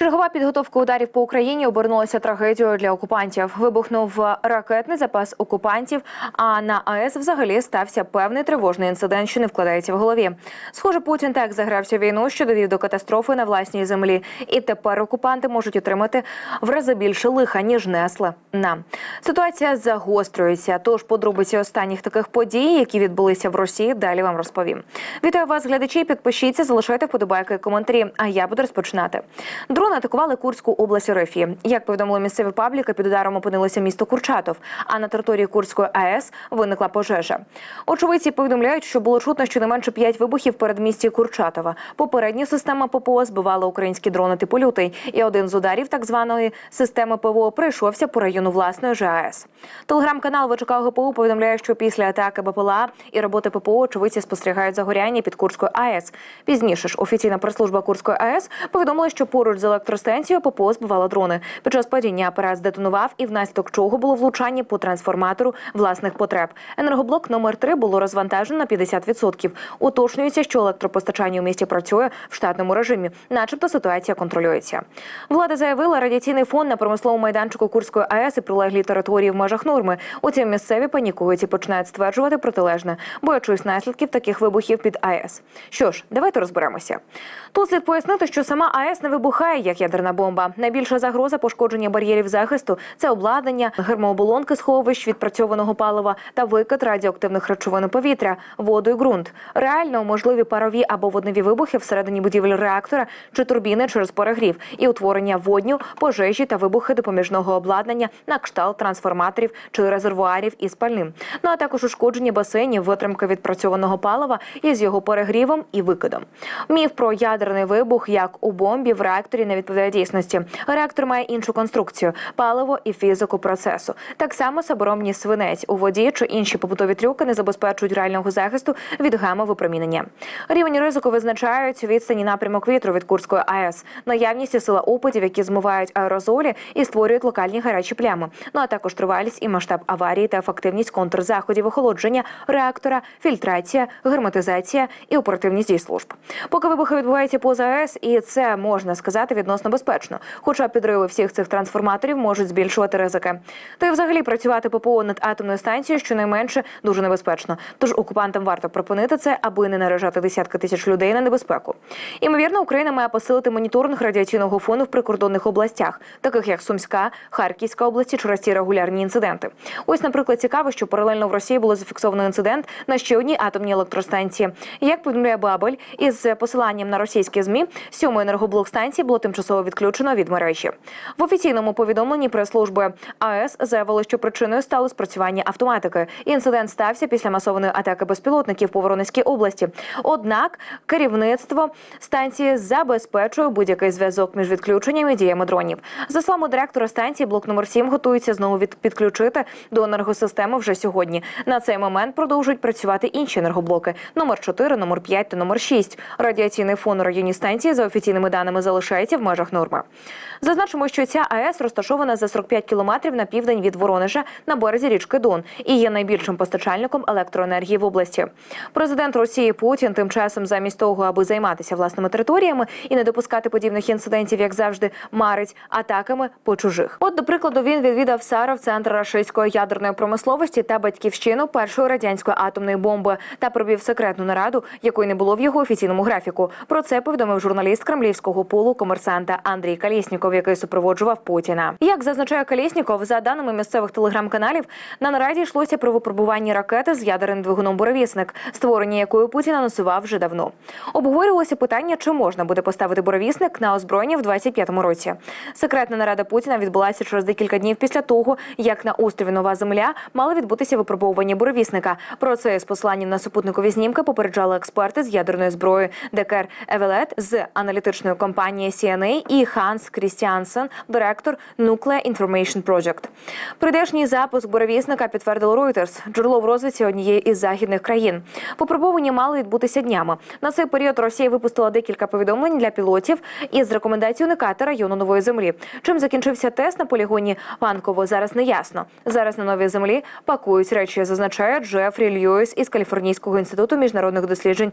Чергова підготовка ударів по Україні обернулася трагедією для окупантів. Вибухнув ракетний запас окупантів. А на АЕС взагалі стався певний тривожний інцидент, що не вкладається в голові. Схоже, Путін так загрався війну, що довів до катастрофи на власній землі. І тепер окупанти можуть отримати в рази більше лиха ніж несли нам. Ситуація загострюється. Тож подробиці останніх таких подій, які відбулися в Росії, далі вам розповім. Вітаю вас, глядачі. Підпишіться, залишайте вподобайки і коментарі. А я буду розпочинати. Дрони атакували Курську область РФ. Як повідомили місцеві пабліки, під ударом опинилося місто Курчатов. А на території Курської АЕС виникла пожежа. Очевидці повідомляють, що було чутно щонайменше п'ять вибухів перед місті Курчатова. Попередня система ППО збивала українські дрони типу лютий, і один з ударів так званої системи ПВО прийшовся по району власної ж АЕС. Телеграм-канал ВЧК ГПУ повідомляє, що після атаки БПЛА і роботи ППО очевидці спостерігають загоряння під Курською АЕС. Пізніше ж офіційна прес-служба Курської АЕС повідомила, що поруч з електростанцією ППО збивала дрони. Під час падіння апарат здетонував, і внаслідок чого було влучання по трансформатору власних потреб. Енергоблок номер 3 було розвантажено на 50%. Уточнюється, що електропостачання у місті працює в штатному режимі, начебто ситуація контролюється. Влада заявила, радіаційний фон на промисловому майданчику Курської АЕС і прилеглій території в межах норми. Утім, місцеві панікують і починають стверджувати протилежне, боячись наслідків таких вибухів під АЕС. Що ж, давайте розберемося. Тут слід пояснити, що сама АЕС не вибухає як ядерна бомба. Найбільша загроза пошкодження бар'єрів захисту це обладнання, гермооболонки сховищ відпрацьованого палива та викид радіоактивних речовин у повітря, воду і ґрунт. Реально можливі парові або водневі вибухи всередині будівель реактора чи турбіни через перегрів і утворення водню, пожежі та вибухи допоміжного обладнання на кшталт трансформаторів чи резервуарів із пальним. Ну а також ушкодження басейнів, витримки відпрацьованого палива із його перегрівом і викидом. Міф про ядерний вибух, як у бомбі в реакторі, не відповідає дійсності. Реактор має іншу конструкцію, паливо і фізику процесу. Так само саборомні свинець у воді чи інші побутові трюки не забезпечують реального захисту від гамма-випромінення. Рівень ризику визначають відстані напрямок вітру від Курської АЕС, наявність і сила опитів, які змивають аерозолі і створюють локальні гарячі плями. Ну а також тривалість і масштаб аварії та ефективність контрзаходів охолодження реактора, фільтрація, герметизація і оперативність дій служб. Поки вибухи відбуваються поза АЕС, і це можна сказати відносно безпечно. Хоча підриви всіх цих трансформаторів можуть збільшувати ризики. Та й взагалі працювати ППО над атомною станцією щонайменше дуже небезпечно. Тож окупантам варто припинити це, аби не наражати десятки тисяч людей на небезпеку. Імовірно, Україна має посилити моніторинг радіаційного фону в прикордонних областях, таких як Сумська, Харківська області, через ці регулярні інциденти. Ось, наприклад, цікаво, що паралельно в Росії було зафіксовано інцидент на ще одній атомній електростанції. Як повідомляє Бабель, із посиланням на російські змі сьомої енергоблок станції було тимчасово відключено від мережі. В офіційному повідомленні прес-служби АЕС заявили, що причиною стало спрацювання автоматики. Інцидент стався після масованої атаки безпілотників по Воронезькій області. Однак керівництво станції забезпечує будь-який зв'язок між відключенням і діями дронів. За словами директора станції, блок номер 7 готується знову від підключити до енергосистеми вже сьогодні. На цей момент продовжують працювати інші енергоблоки: номер 4, номер 5 та номер 6. Радіаційний фон у районі станції за офіційними даними залишається в межах норми. Зазначимо, що ця АЕС розташована за 45 кілометрів на південь від Воронежа на березі річки Дон і є найбільшим постачальником електроенергії в області. Президент Росії Путін тим часом, замість того, аби займатися власними територіями і не допускати подібних інцидентів, як завжди, марить атаками по чужих. От, до прикладу, він відвідав Саров, центр рашистської ядерної промисловості та батьківщину першої радянської атомної бомби та провів секретну нараду, якої не було в його офіційному графіку. Про це повідомив журналіст кремлівського полу комерсанта Андрій Калісніков, який супроводжував Путіна. Як зазначає Калісніков, за даними місцевих телеграм-каналів, на нараді йшлося про випробування ракети з ядерним двигуном «Боровісник», створення якої Путін анонсував вже давно. Обговорювалося питання, чи можна буде поставити «Боровісник» на озброєння в 25-му році. Секретна нарада Путіна відбулася через декілька днів після того, як на острові Нова Земля мали відбутися випробовування «Боровісника». Про це з посланням на супутникові знімки попереджали експерти з ядерної зброї Декер Евелет з аналітичної компанії CNA і Ханс Крістіансен, директор Nuclear Information Project. Прийдешній запуск «Боровісника» підтвердило Reuters, джерело в розвідці однієї із західних країн. Випробування мали відбутися днями. На цей період Росія випустила декілька повідомлень для пілотів із рекомендацією уникати району нової землі. Чим закінчився тест на полігоні Панково, зараз не ясно. Зараз на новій землі пакують речі, зазначає Джефрі Льюіс із Каліфорнійського інституту міжнародних досліджень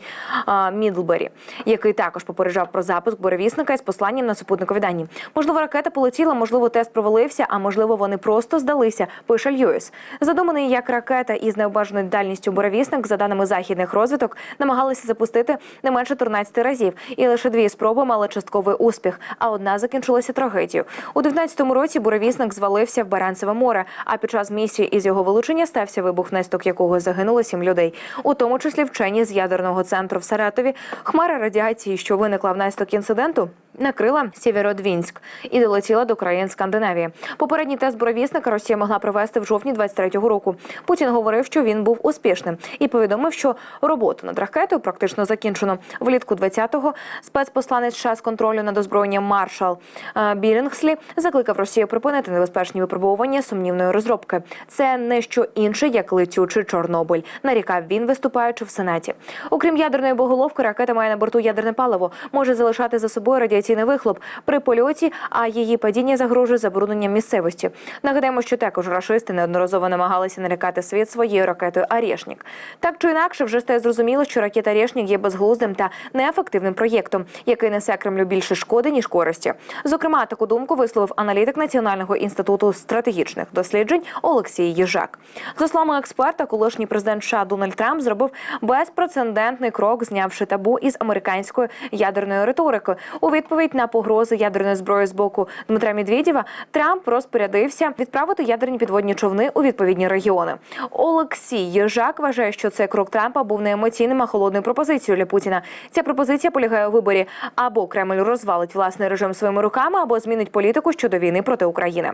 Мідлбері, який також попереджав про запуск буревісника із посланням посиланням на супутникові дані. Можливо, ракета полетіла, можливо, тест провалився, а можливо, вони просто здалися. Пише Льюіс. Задуманий як ракета із необмеженою дальністю буревісник, за даними західних розвиток, намагалися запустити не менше 13 разів, і лише дві спроби мали частковий успіх. А одна закінчилася трагедією. У 19-му році буревісник звалився в Баранцеве море. А під час місії із його вилучення стався вибух, внаслідок якого загинуло сім людей, у тому числі вчені з ядерного центру в Саратові. Хмара радіації, що виникла внаслідок інциденту. Накрила Сєвєродвінськ і долетіла до країн Скандинавії. Попередній тест буровісника Росія могла провести в жовтні 23-го року. Путін говорив, що він був успішним, і повідомив, що роботу над ракетою практично закінчено. Влітку 20-го спецпосланець з контролю над озброєнням Маршал е, Білінгслі закликав Росію припинити небезпечні випробування сумнівної розробки. Це не що інше, як летючий Чорнобиль. Нарікав він, виступаючи в сенаті. Окрім ядерної боголовки, ракета має на борту ядерне паливо, може залишати за собою радіаційний вихлоп при польоті, а її падіння загрожує забрудненням місцевості. Нагадаємо, що також рашисти неодноразово намагалися налякати світ своєю ракетою Арєшнік. Так чи інакше, вже стає зрозуміло, що ракета Арєшнік є безглуздим та неефективним проєктом, який несе Кремлю більше шкоди ніж користі. Зокрема, таку думку висловив аналітик Національного інституту стратегічних досліджень Олексій Єжак. За словами експерта, колишній президент США Дональд Трамп зробив безпрецедентний крок, знявши табу із американської ядерної риторики. У відповідь на погрози ядерної зброї з боку Дмитра Медведєва Трамп розпорядився відправити ядерні підводні човни у відповідні регіони. Олексій Єжак вважає, що цей крок Трампа був не емоційним, а холодною пропозицією для Путіна. Ця пропозиція полягає у виборі або Кремль розвалить власний режим своїми руками, або змінить політику щодо війни проти України.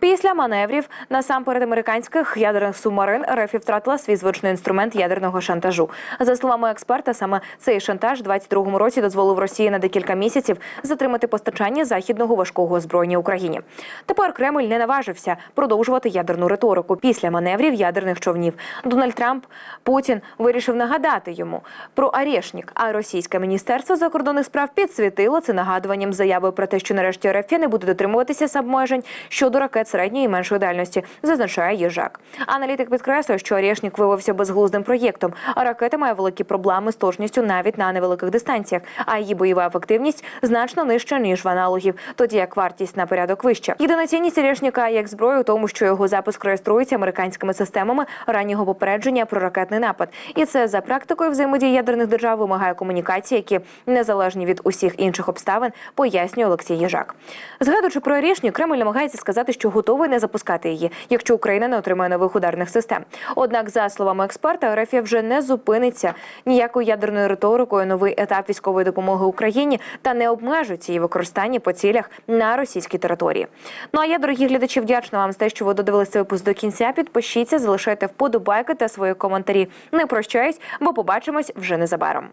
Після маневрів насамперед американських ядерних субмарин РФ втратила свій звичний інструмент ядерного шантажу. За словами експерта, саме цей шантаж у 22-му році дозволив Росії на декілька місяців затримати постачання західного важкого озброєння Україні. Тепер Кремль не наважився продовжувати ядерну риторику після маневрів ядерних човнів. Дональд Трамп Путін вирішив нагадати йому про Арешнік, а російське міністерство закордонних справ підсвітило це нагадуванням заявою про те, що нарешті РФ не буде дотримуватися обмежень щодо ракет середньої і меншої дальності, зазначає Єжак. Аналітик підкреслює, що Арешнік виявився безглуздим проєктом, а ракета має великі проблеми з точністю навіть на невеликих дистанціях, а її бойова ефективність значно нижча ніж в аналогів, тоді як вартість на порядок вища. Єдина цінність Арешніка як зброї у тому, що його запуск реєструється американськими системами раннього попередження про ракетний напад, і це за практикою взаємодії ядерних держав вимагає комунікації, які незалежні від усіх інших обставин, пояснює Олексій Єжак. Згадуючи про Арешнік, Кремль намагається сказати, що готовий не запускати її, якщо Україна не отримає нових ударних систем. Однак, за словами експерта, РФ вже не зупиниться ніякою ядерною риторикою новий етап військової допомоги Україні та не обмежується її використання по цілях на російській території. Ну а я, дорогі глядачі, вдячна вам за те, що ви додивилися випуск до кінця. Підпишіться, залишайте вподобайки та свої коментарі. Не прощаюсь, бо побачимось вже незабаром.